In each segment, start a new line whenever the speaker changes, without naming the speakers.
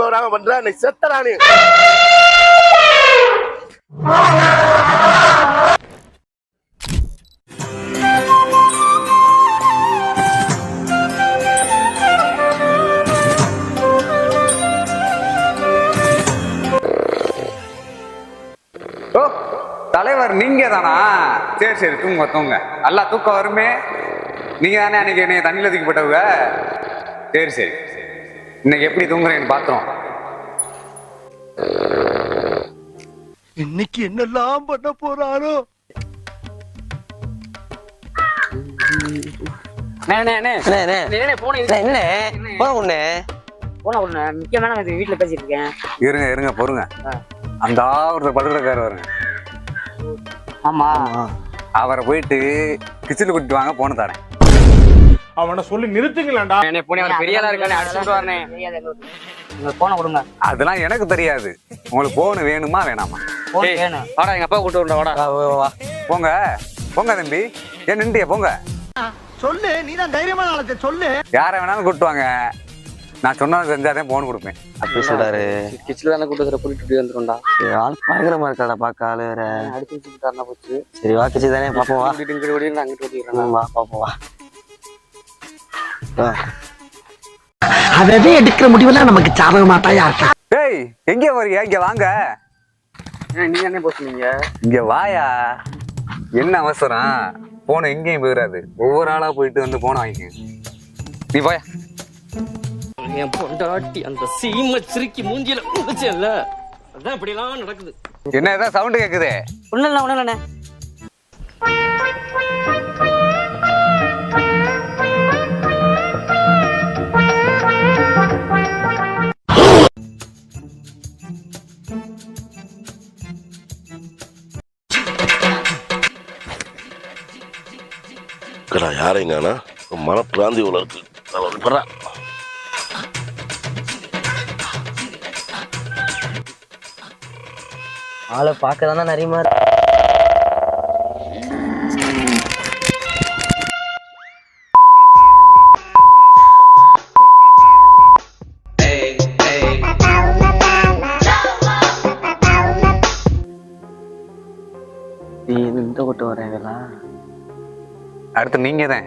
வராம பண்ற நீ செத்தடா நீ
ஓ தலைவர் நீங்க தானா? சரி சரி தூங்க தூங்க நல்லா தூக்கம் வருமே? நீங்க தானே அன்னைக்கு என்னைய தண்ணியில் தூக்கி சரி சரி. இன்னைக்கு எப்படி தூங்குறேன்னு பார்த்தோம்
இன்னைக்கு என்னெல்லாம் பண்ண போறாரோ?
இருங்க இருங்க பொறுங்க. அந்த ஒருத்தர் படுக்கிறக்கார் வருங்க
ஆமா.
அவரை போயிட்டு கிச்சனு கூட்டிட்டு வாங்க போன தரேன்
அவனை சொல்லி நிறுத்துங்களேன்டா
அண்ணே, போனே, அவர் பெரிய ஆளா இருக்கானே, அடிச்சு விட்டுருவாருண்ணே. உங்களுக்கு போன கொடுங்க
அதெல்லாம் எனக்கு தெரியாது உங்களுக்கு போன் வேணுமா வேணாமா
போன் வேணும் வாடா எங்க அப்பா கூட்டு வரணும் வாடா
வா, வா, வா.
போங்க போங்க தம்பி ஏன் நின்றியா போங்க
சொல்லு நீ தான் தைரியமான ஆளத்தை சொல்லு
யாரை வேணாலும் வாங்க நான் சொன்னதை செஞ்சாதான் போன் கொடுப்பேன்
அப்படி சொல்றாரு
கிச்சில தானே கூட்டு வர கூட்டிட்டு வந்துரும்டா
சரி, ஆள் பயங்கரமா இருக்காடா பாக்க ஆளு வேற
அடிச்சு போச்சு
சரி வாக்குச்சு தானே பாப்போம் வா
இங்கிட்டு ஓடி அங்கிட்டு ஓடிடுறேன்
ம், வா பாப்போம் வா.
அதவே எடுக்கிற முடிவெல்லாம் நமக்கு சாதகமா தாயா
டேய் எங்கே வரீங்க இங்க வாங்க.
நீங்க என்ன போச்சு நீங்க
இங்க வாயா. என்ன அவசரம்? போன எங்கேயும் போயிடாது ஒவ்வொரு ஆளா போயிட்டு வந்து போன வாங்கிக்க. நீ போயா.
என் பொண்டாட்டி அந்த சீம சிரிக்கி மூஞ்சில முடிச்சல அதான் இப்படி எல்லாம் நடக்குது.
என்ன ஏதாவது சவுண்ட் கேக்குதே.
ஒண்ணும் இல்ல ஒண்ணும் இல்லண்ணே.
கடா யாரையும் காணா மனப்பிராந்தி இவ்வளோ இருக்கு பரா
ஆளை பார்க்க தானே நிறையமா
அடுத்து நீங்க தான்.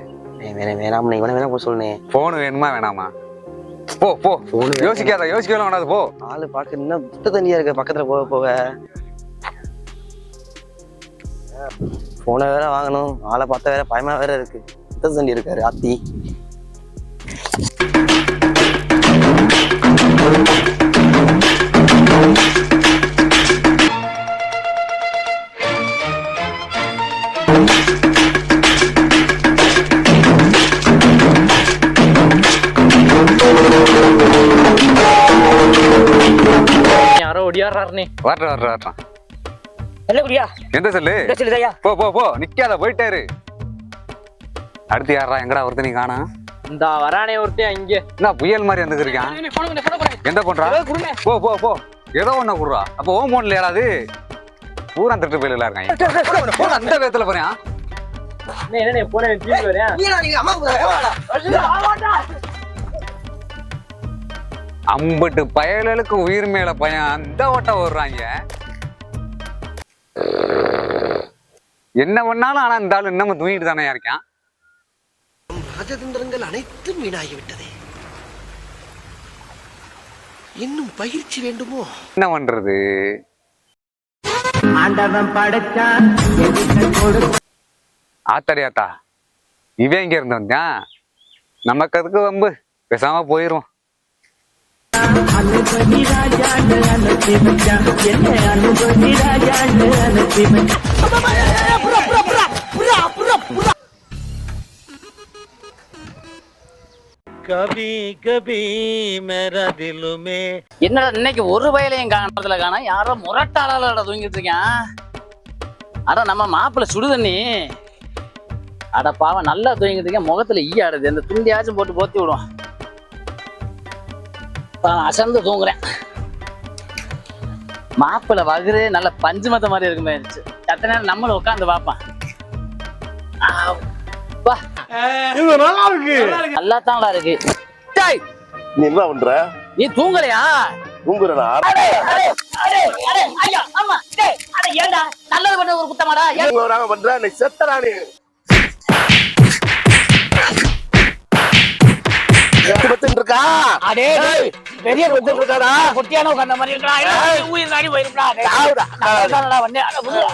வேணாம் வேணாம் இவனை வேணா போய் சொல்லுனே
போன் வேணுமா வேணாமா? போ போ.
வேணும்.
யோசிக்காத யோசிக்கவே வேணாது போ.
ஆளு பார்க்க இன்னும் புத்த தண்ணியா இருக்க பக்கத்துல போக போக. போனை வேற வாங்கணும். ஆளை பார்த்தா வேற பயமா வேற இருக்கு. புத்த தண்ணி இருக்காரு ஆத்தி.
யாரோ ஒடியாடுறாருனே
வரட்டும் வரட்டும் வரட்டும்
என்ன குடியா.
எந்த சொல்லு?
சொல்லுதையா
போ போ போ. நிக்காத போயிட்டாரு. அடுத்து யாரா எங்கடா ஒருத்தர் நீ காணா?
இந்த வரானே ஒருத்தன் இங்க
என்ன புயல் மாதிரி வந்துருக்கான். எந்த பண்றா. போ போ போ. ஏதோ ஒண்ணு குடுறா. அப்ப ஓம் போன்ல ஏறாது பூரா திட்டு போயில இருக்காங்க போன அந்த வேத்துல போறேன்
தீர்ந்து வரேன்
அம்பட்டு பயலுக்கு உயிர் மேல பயம். அந்த ஓட்டம் வர்றாங்க என்ன பண்ணாலும் ஆனா இந்த ஆளு இன்னமும் தூங்கிட்டு தானே இருக்கான்.
ராஜதந்திரங்கள் அனைத்தும் வீணாகிவிட்டதே. இன்னும் பயிற்சி வேண்டுமோ?
என்ன பண்றது?
ஆண்டவன் படைச்சான்
ஆத்தாடி ஆத்தா இவன் இங்க இருந்து வந்தான்? நமக்கு அதுக்கு வம்பு. பேசாம போயிரும்
கபி கபி மெரதிலுமே
என்னடா இன்னைக்கு ஒரு வயலையும் காணறதுல காணா யாரோ முரட்டாளர்களோட தூங்கிட்டு இருக்கான். அட நம்ம மாப்பிள்ளை சுடுதண்ணி. அட பாவம் நல்லா தூங்கிட்டு இருக்கேன். முகத்துல ஈ ஆடுது. இந்த துண்டியாச்சும் போட்டு போத்தி விடுவோம். அசந்து தூங்குறேன். மாப்பிள்ளை வகுறு நல்ல பஞ்சு மத்த மாதிரி இருக்குமே இருந்துச்சு. சத்த நேரம் நம்மளும் உட்காந்து பார்ப்பான்.
நல்லா இருக்கு.
நல்லா தான்டா இருக்கு. டேய்,
நீ என்ன பண்ற?
நீ தூங்கலையா?
தூங்குறனா?
நல்லது பண்ண ஒரு குத்தமாடா?
பண்ற? நீ செத்தடா நீ.
அடே, பெரிய
பத்து இருக்காடா
குட்டியான உட்கார்ந்த மாதிரி இருக்கா? உயிர் நாடி போயிருக்கா
சாவுடா.
வந்தேன் அட, விடுடா.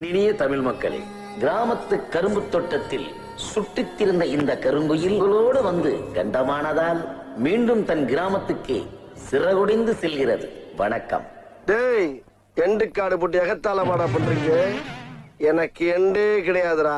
இனிய தமிழ் மக்களே கிராமத்து கரும்பு தோட்டத்தில் சுட்டித்திருந்த இந்த கருங்குயில்களோடு வந்து கண்டமானதால் மீண்டும் தன் கிராமத்துக்கு சிறகுடிந்து செல்கிறது. வணக்கம்.
டேய் எண்டு காடு போட்டு எகத்தால மாடா பண்றீங்க எனக்கு எண்டே கிடையாதுடா.